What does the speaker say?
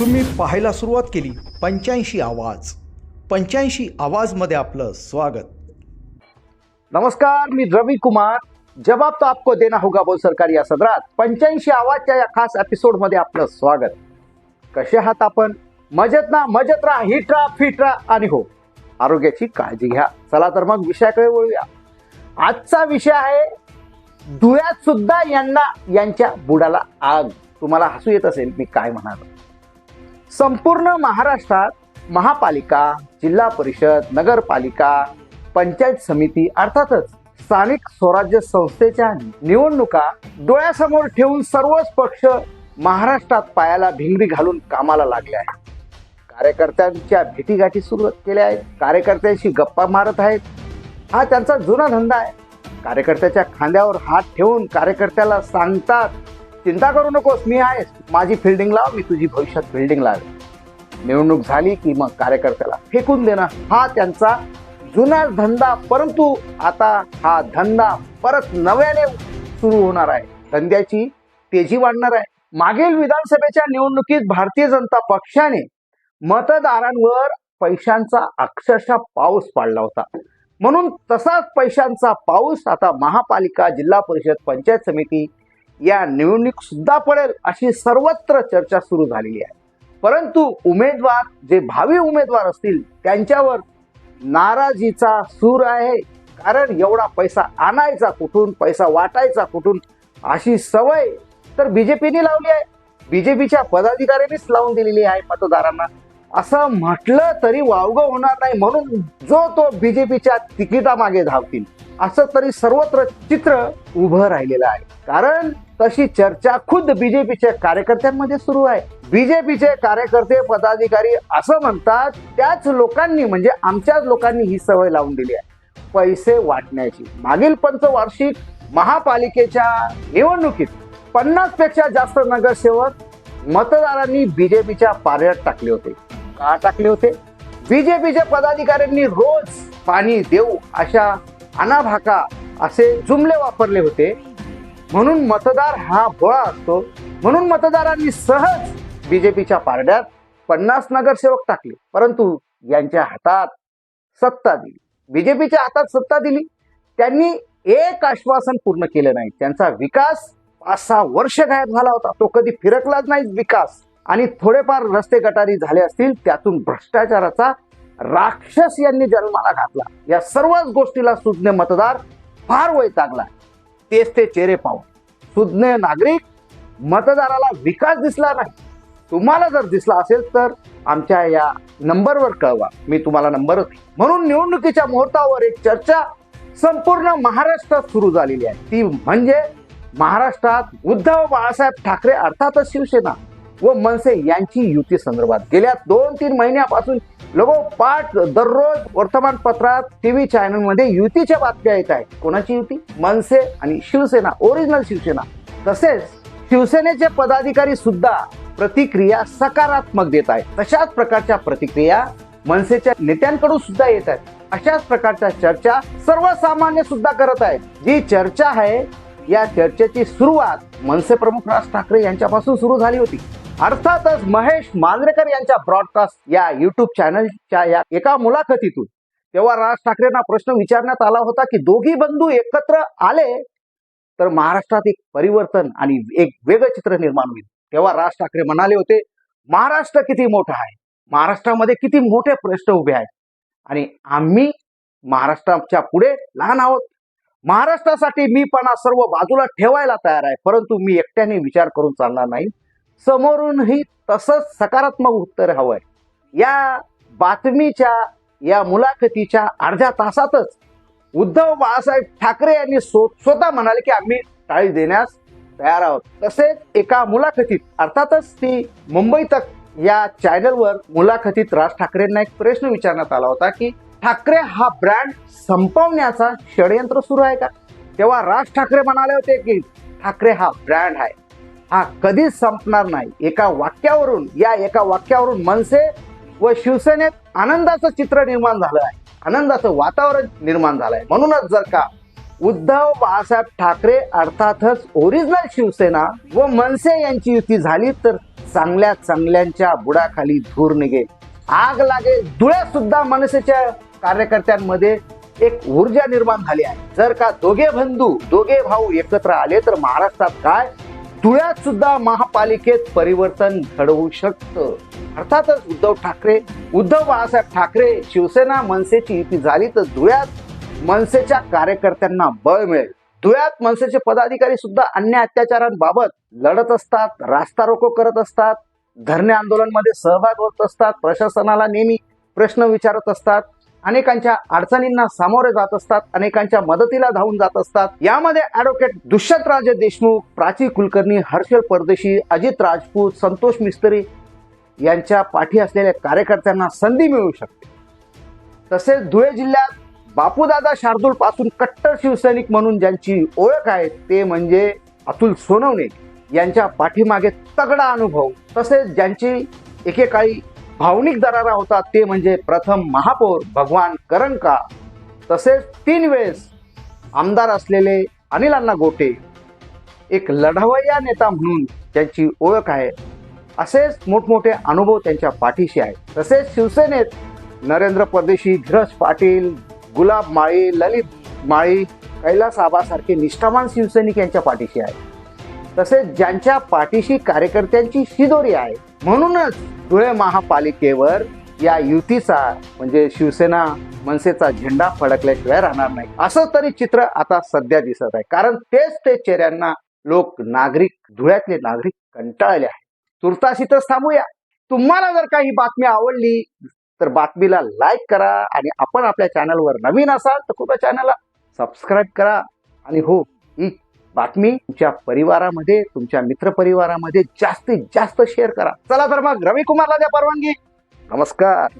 तुम्ही पाहायला सुरुवात केली. पंच्याऐंशी आवाज. पंच्याऐंशी आवाजमध्ये आपलं स्वागत. नमस्कार मी रवी कुमार. जबाब तो आपको देना होगा बोल सरकार या सदरात. पंच्याऐंशी आवाजच्या या खास एपिसोडमध्ये आपलं स्वागत. कसे आहात आपण? मजेत ना? मजेत राहा. हिट राहा फिट राहा आणि हो. आरोग्याची काळजी घ्या. चला तर मग विषयाकडे वळूया. आजचा विषय आहे धुळ्यात सुद्धा यांना यांच्या बुडाला आग. तुम्हाला हसू येत असेल मी काय म्हणालो? संपूर्ण महाराष्ट्रात महापालिका जिल्हा परिषद नगरपालिका पंचायत समिती अर्थातच स्थानिक स्वराज्य संस्थेच्या निवडणुका डोळ्यासमोर ठेवून सर्वच पक्ष महाराष्ट्रात पायाला भिंगरी घालून कामाला लागले आहेत. कार्यकर्त्यांच्या भेटीगाठी सुरू केल्या आहेत. कार्यकर्त्यांशी गप्पा मारत आहेत. हा त्यांचा जुना धंदा आहे. कार्यकर्त्याच्या खांद्यावर हात ठेवून कार्यकर्त्याला सांगतात चिंता करू नकोस मी आहेस माझी फिल्डिंग लाव मी तुझी भविष्यात फिल्डिंग लावेल निवडणूक झाली की मग कार्यकर्त्याला फेकून देणं हा त्यांचा जुना धंदा. परंतु आता हा धंदा परत नव्याने सुरू होणार आहे. धंद्याची तेजी वाढणार आहे. मागील विधानसभेच्या निवडणुकीत भारतीय जनता पक्षाने मतदारांवर पैशांचा अक्षरशः पाऊस पाडला होता. म्हणून तसाच पैशांचा पाऊस आता महापालिका जिल्हा परिषद पंचायत समिती या निवडणूक सुद्धा पडेल अशी सर्वत्र चर्चा सुरू झालेली आहे. परंतु उमेदवार जे भावी उमेदवार असतील त्यांच्यावर नाराजीचा सूर आहे. कारण एवढा पैसा आणायचा कुठून पैसा वाटायचा कुठून अशी सवय तर बीजेपीने लावली आहे. बीजेपीच्या पदाधिकाऱ्यांनीच लावून दिलेली आहे मतदारांना. असं म्हटलं तरी वावगं होणार नाही म्हणून जो तो बीजेपीच्या तिकिटामागे धावतील असं तरी सर्वत्र चित्र उभं राहिलेलं आहे. कारण तशी चर्चा खुद्द बीजेपीच्या कार्यकर्त्यांमध्ये सुरू आहे. बीजेपीचे कार्यकर्ते पदाधिकारी असं म्हणतात त्याच लोकांनी म्हणजे आमच्याच लोकांनी ही सवय लावून दिली आहे. पैसे वाटण्याची. मागील पंचवार्षिक महापालिकेच्या निवडणुकीत पन्नासपेक्षा जास्त नगरसेवक मतदारांनी बीजेपीच्या पारड्यात टाकले होते. का टाकले होते. बीजेपीच्या पदाधिकाऱ्यांनी रोज पाणी देऊ अशा अनाभाका असे जुमले वापरले होते. म्हणून मतदार हा भोळा असतो. म्हणून मतदारांनी सहज बीजेपीच्या पारड्यात पन्नास नगरसेवक टाकले. परंतु यांच्या हातात सत्ता दिली. बीजेपीच्या हातात सत्ता दिली. त्यांनी एक आश्वासन पूर्ण केलं नाही. त्यांचा विकास पाच सहा वर्ष गायब झाला होता. तो कधी फिरकलाच नाही विकास. आणि थोडेफार रस्ते गटारी झाले असतील त्यातून भ्रष्टाचाराचा राक्षस यांनी जन्माला घातला. या सर्वच गोष्टीला सुज्ञ मतदार फार वैतागला तेच ते चेहरे पाहून. सुज्ञ नागरिक मतदाराला विकास दिसला नाही. तुम्हाला जर दिसला असेल तर आमच्या या नंबरवर कळवा. मी तुम्हाला नंबर म्हणून निवडणुकीच्या मुहूर्तावर एक चर्चा संपूर्ण महाराष्ट्रात सुरू झालेली आहे. ती म्हणजे महाराष्ट्रात उद्धव बाळासाहेब ठाकरे अर्थातच शिवसेना. व मनसे यांची युती संदर्भात. गेल्या दोन तीन महिन्यापासून लगोपाठ दररोज वर्तमानपत्रात टीव्ही चॅनलमध्ये युतीच्या बातम्या येत आहेत. कोणाची युती? मनसे आणि शिवसेना ओरिजिनल शिवसेना. तसेच शिवसेनेचे पदाधिकारी सुद्धा प्रतिक्रिया सकारात्मक देत आहेत. तशाच प्रकारच्या प्रतिक्रिया मनसेच्या नेत्यांकडून सुद्धा येत आहेत. अशाच प्रकारच्या चर्चा सर्वसामान्य सुद्धा करत आहेत. जी चर्चा आहे या चर्चेची सुरुवात मनसे प्रमुख राज ठाकरे यांच्यापासून सुरू झाली होती. अर्थातच महेश मांजरेकर यांच्या ब्रॉडकास्ट या युट्यूब चॅनलच्या या एका मुलाखतीतून तेव्हा राज ठाकरेंना प्रश्न विचारण्यात आला होता की दोघी बंधू एकत्र आले तर महाराष्ट्रात एक परिवर्तन आणि एक वेगळं चित्र निर्माण होईल. तेव्हा राज ठाकरे म्हणाले होते महाराष्ट्र किती मोठा आहे? महाराष्ट्रामध्ये किती मोठे प्रश्न उभे आहेत? आणि आम्ही महाराष्ट्राच्या पुढे लहान आहोत. महाराष्ट्रासाठी मी पणा सर्व बाजूला ठेवायला तयार आहे परंतु मी एकट्याने विचार करून चालणार नाही. समोरूनही तसंच सकारात्मक उत्तर हवंय. या बातमीच्या या मुलाखतीच्या अर्ध्या तासातच उद्धव बाळासाहेब ठाकरे यांनी स्वतः म्हणाले की आम्ही टाळी देण्यास तयार आहोत. तसेच एका मुलाखतीत अर्थातच ती मुंबई तक या चॅनलवर मुलाखतीत राज ठाकरेंना एक प्रश्न विचारण्यात आला होता की ठाकरे हा ब्रँड संपवण्याचा षडयंत्र सुरू आहे का? तेव्हा राज ठाकरे म्हणाले होते की ठाकरे हा ब्रँड आहे. हा कधीच संपणार नाही. एका वाक्यावरून या एका वाक्यावरून मनसे व शिवसेनेत आनंदाचं चित्र निर्माण झालं आहे आनंदाचं वातावरण निर्माण झालं आहे म्हणूनच जर का उद्धव बाळासाहेब ठाकरे अर्थातच ओरिजिनल शिवसेना व मनसे यांची युती झाली तर चांगल्या चांगल्यांच्या बुडाखाली धूर निघेल. आग लागेल. धुळ्यात सुद्धा मनसेच्या कार्यकर्त्यांमध्ये एक ऊर्जा निर्माण झाली आहे. जर का दोघे बंधू दोघे भाऊ एकत्र आले तर महाराष्ट्रात काय धुळ्यात सुद्धा महापालिकेत परिवर्तन घडवू शकतं. अर्थातच उद्धव ठाकरे उद्धव बाळासाहेब ठाकरे शिवसेना मनसेची युती झाली तर धुळ्यात मनसेच्या कार्यकर्त्यांना बळ मिळेल. धुळ्यात मनसेचे पदाधिकारी सुद्धा अन्य अत्याचारांबाबत लढत असतात रास्ता रोको करत असतात धरणे आंदोलनमध्ये सहभाग होत असतात प्रशासनाला नेहमी प्रश्न विचारत असतात. अनेकांच्या अडचणींना सामोरे जात असतात अनेकांच्या मदतीला धावून जात असतात. यामध्ये ऍडव्होकेट दुष्यंतराजे देशमुख प्राची कुलकर्णी हर्षल परदेशी अजित राजपूत संतोष मिस्त्री यांच्या पाठी असलेल्या कार्यकर्त्यांना संधी मिळू शकते. तसेच धुळे जिल्ह्यात बापूदादा शार्दूल पासून कट्टर शिवसैनिक म्हणून ज्यांची ओळख आहे ते म्हणजे अतुल सोनवणे. यांच्या पाठीमागे तगडा अनुभव. तसेच ज्यांची एकेकाळी भावनिक दरारा होता ते म्हणजे प्रथम महापौर भगवान करंका तसेच तीन वेळेस आमदार असलेले अनिल अण्णा गोटे. एक लढवय्या नेता म्हणून त्यांची ओळख आहे. असेच मोठमोठे अनुभव त्यांच्या पाठीशी आहेत. तसेच शिवसेनेत नरेंद्र परदेशी धीरज पाटील गुलाब माळी ललित माळी कैलास आबासारखे निष्ठावान शिवसैनिक यांच्या पाठीशी आहेत. तसेच ज्यांच्या पाठीशी कार्यकर्त्यांची शिदोरी आहे. म्हणूनच धुळे महापालिकेवर या युतीचा म्हणजे शिवसेना मनसेचा झेंडा फडकल्याशिवाय राहणार नाही. असं तरी चित्र आता सध्या दिसत आहे. कारण तेच ते चेहऱ्यांना लोक नागरिक धुळ्यातले नागरिक कंटाळले आहेत. तुर्तास इथंच थांबूया. तुम्हाला जर काही बातमी आवडली तर बातमीला लाईक करा आणि आपण आपल्या चॅनलवर नवीन असाल तर कृपया चॅनलला सबस्क्राईब करा. आणि हो ही बातमी तुमच्या परिवारामध्ये तुमच्या मित्रपरिवारामध्ये जास्तीत जास्त शेअर करा. चला तर मग रवी कुमारला द्या परवानगी. नमस्कार.